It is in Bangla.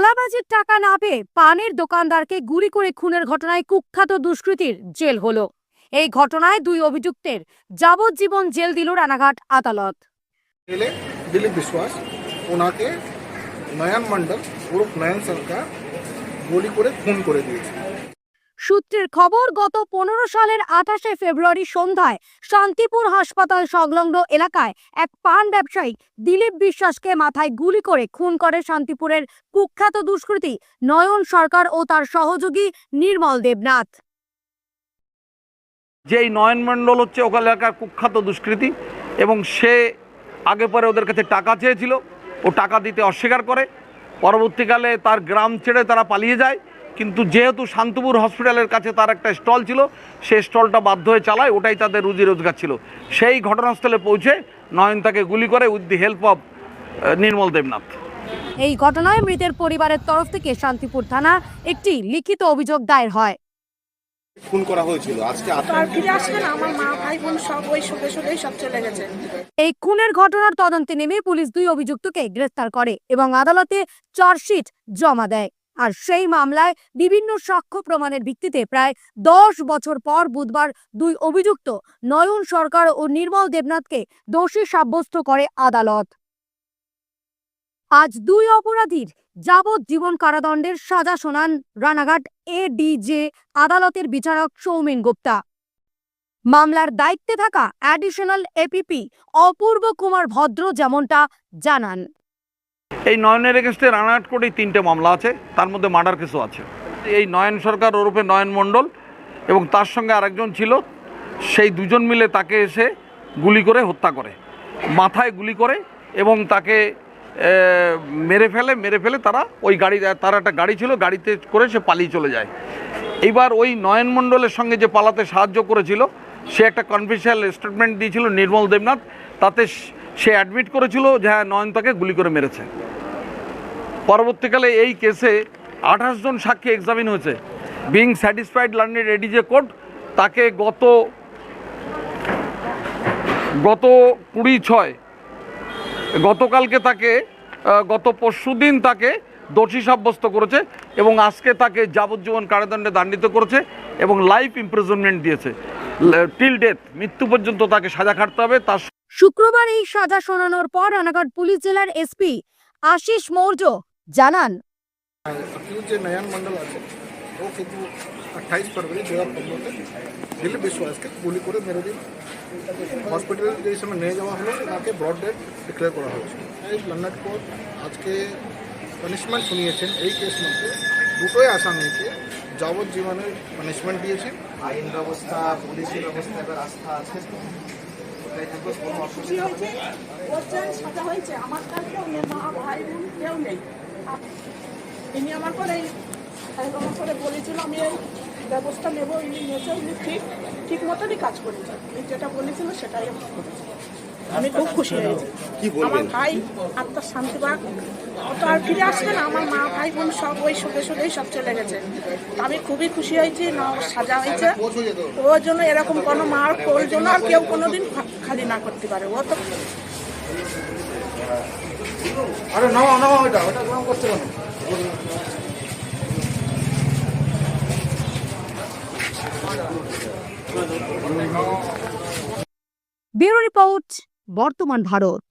তোলাবাজির টাকা না পেয়ে পানের দোকানদারকে গুলি করে খুনের ঘটনায় কুখ্যাত দুষ্কৃতীর জেল হলো। এই ঘটনায় দুই অভিযুক্তের যাবজ্জীবন জেল দিল রানাঘাট আদালত। দিলীপ বিশ্বাস, ওনাকে নয়ন মণ্ডল ওরফ নয়ন সরকার গুলি করে খুন করে দিয়েছে। সূত্রের খবর, গত পনেরো সালের আঠাশে ফেব্রুয়ারি সন্ধ্যায় শান্তিপুর হাসপাতাল সংলগ্ন এলাকায় এক পান ব্যবসায়ী দিলীপ বিশ্বাসকে মাথায় গুলি করে খুন করে শান্তিপুরের কুখ্যাত দুষ্কৃতী নয়ন সরকার ও তার সহযোগী নির্মল দেবনাথ। যে এই নয়নমণ্ডল হচ্ছে ওখানে এলাকার কুখ্যাত দুষ্কৃতী এবং সে আগে পরে ওদের কাছে টাকা চেয়েছিল। ও টাকা দিতে অস্বীকার করে। পরবর্তীকালে তার গ্রাম ছেড়ে তারা পালিয়ে যায়। কিন্তু যেহেতু শান্তপুর হসপিটালের কাছে তার একটা স্টল ছিল সেই স্টলটা বাধ্য হয়ে চালায় ওটাই তাদের রুজি রোজগার ছিল। সেই ঘটনাস্থলে পৌঁছে নয়ন তাকে গুলি করে with the help of Nirmal Debnath. এই ঘটনায় মৃতের পরিবারের তরফ থেকে শান্তিপুর থানা একটি লিখিত অভিযোগ দায়ের হয়। খুন করা হয়েছিল। আজকে আর ফিরে আসবে না আমার মা ভাই বোন সব ওই সুখে সুখেই সব চলে গেছে। এই খুনের ঘটনার তদন্তে নেমে পুলিশ দুই অভিযুক্তকে গ্রেফতার করে এবং আদালতে চার্জশিট জমা দেয়। আর সেই মামলায় বিভিন্ন সাক্ষ্য প্রমাণের ভিত্তিতে প্রায় দশ বছর পর বুধবার দুই অভিযুক্ত নয়ন সরকার ও নির্মল দেবনাথকে দোষী সাব্যস্ত করে আদালত। আজ দুই অপরাধীর যাবজ্জীবন কারাদণ্ডের সাজা শোনান রানাঘাট এ এডিজে আদালতের বিচারক সৌমেন গুপ্তা। মামলার দায়িত্বে থাকা অ্যাডিশনাল এপিপি অপূর্ব কুমার ভদ্র যেমনটা জানান। এই নয়নের এগেস্টে রানাঘাট কোর্টেই তিনটে মামলা আছে, তার মধ্যে মার্ডার কেসও আছে। এই নয়ন সরকার ওরূপে নয়ন মণ্ডল এবং তার সঙ্গে আরেকজন ছিল, সেই দুজন মিলে তাকে এসে গুলি করে হত্যা করে, মাথায় গুলি করে এবং তাকে মেরে ফেলে মেরে ফেলে তারা ওই গাড়ি, তার একটা গাড়ি ছিল, গাড়িতে করে সে পালিয়ে চলে যায়। এইবার ওই নয়ন মণ্ডলের সঙ্গে যে পালাতে সাহায্য করেছিল, সে একটা কনফিডেন্সিয়াল স্টেটমেন্ট দিয়েছিল নির্মল দেবনাথ, তাতে স- অ্যাডমিট করেছিল যে হ্যাঁ নয়ন তাকে গুলি করে মেরেছে। পরবর্তীকালে এই কেসে আঠাশ জন সাক্ষী এক্সামিন হয়েছে। Being satisfied learned ADJ court তাকে গত গত কুড়ি ছয়, গতকালকে তাকে গত পরশু দিন তাকে দোষী সাব্যস্ত করেছে এবং আজকে তাকে যাবজ্জীবন কারাদণ্ডে দণ্ডিত করেছে এবং লাইফ ইমপ্রিজনমেন্ট দিয়েছে। টিল ডেথ মৃত্যু পর্যন্ত তাকে সাজা খাটতে হবে, তার শুক্রবার এই সাজা শোনানোর পর রানাঘাট পুলিশ জেলার এসপি আশিস মৌর্য জানান। যে নয়ন মন্ডল আছে ও কিন্তু আঠাইশ ফেব্রুয়ারি দু হাজার পনেরোতে দিল্লি বিশ্ববাসকে গুলি করে মেরে দিন হসপিটালে যে সময় নিয়ে যাওয়া হলো তাকে ব্রড ডেড ডিক্লেয়ার করা হয়েছে। এই লন্নাট কোর্ট আজকে পানিশমেন্ট শুনিয়েছেন। এই কেস মধ্যে দুটোই আসামিকে যাবজ্জীবনের পানিশমেন্ট দিয়েছেন আইন ব্যবস্থা পুলিশের ব্যবস্থা এবার আস্থা আছে। খুশি হয়েছে সাজা হয়েছে, আমার মা, ভাই, বোন কেউ নেই। ইনি আমার পরে আমার করে বলেছিল, আমি এই ব্যবস্থা নেব, ইনি নিয়েছে উনি ঠিক ঠিক মতনই কাজ করেছে যেটা বলেছিল সেটাই আমার করেছি। আমি খুব খুশি হয়েছি। আমার ভাই আত্মার শান্তি পাক। ও তো আর ফিরে আসবে না আমার মা ভাই বোন সব ওই সুখে সুখেই সব চলে গেছে। তো আমি খুবই খুশি হয়েছি না সাজা হয়েছে। ওর জন্য এরকম কোনো মার ওর জন্য আর কেউ কোনোদিন খালি না করতে পারে। ও তো আরে নাও নাও ওটা ওটা গরম করতে পারো ব্যুরো রিপোর্ট বর্তমান ভারত।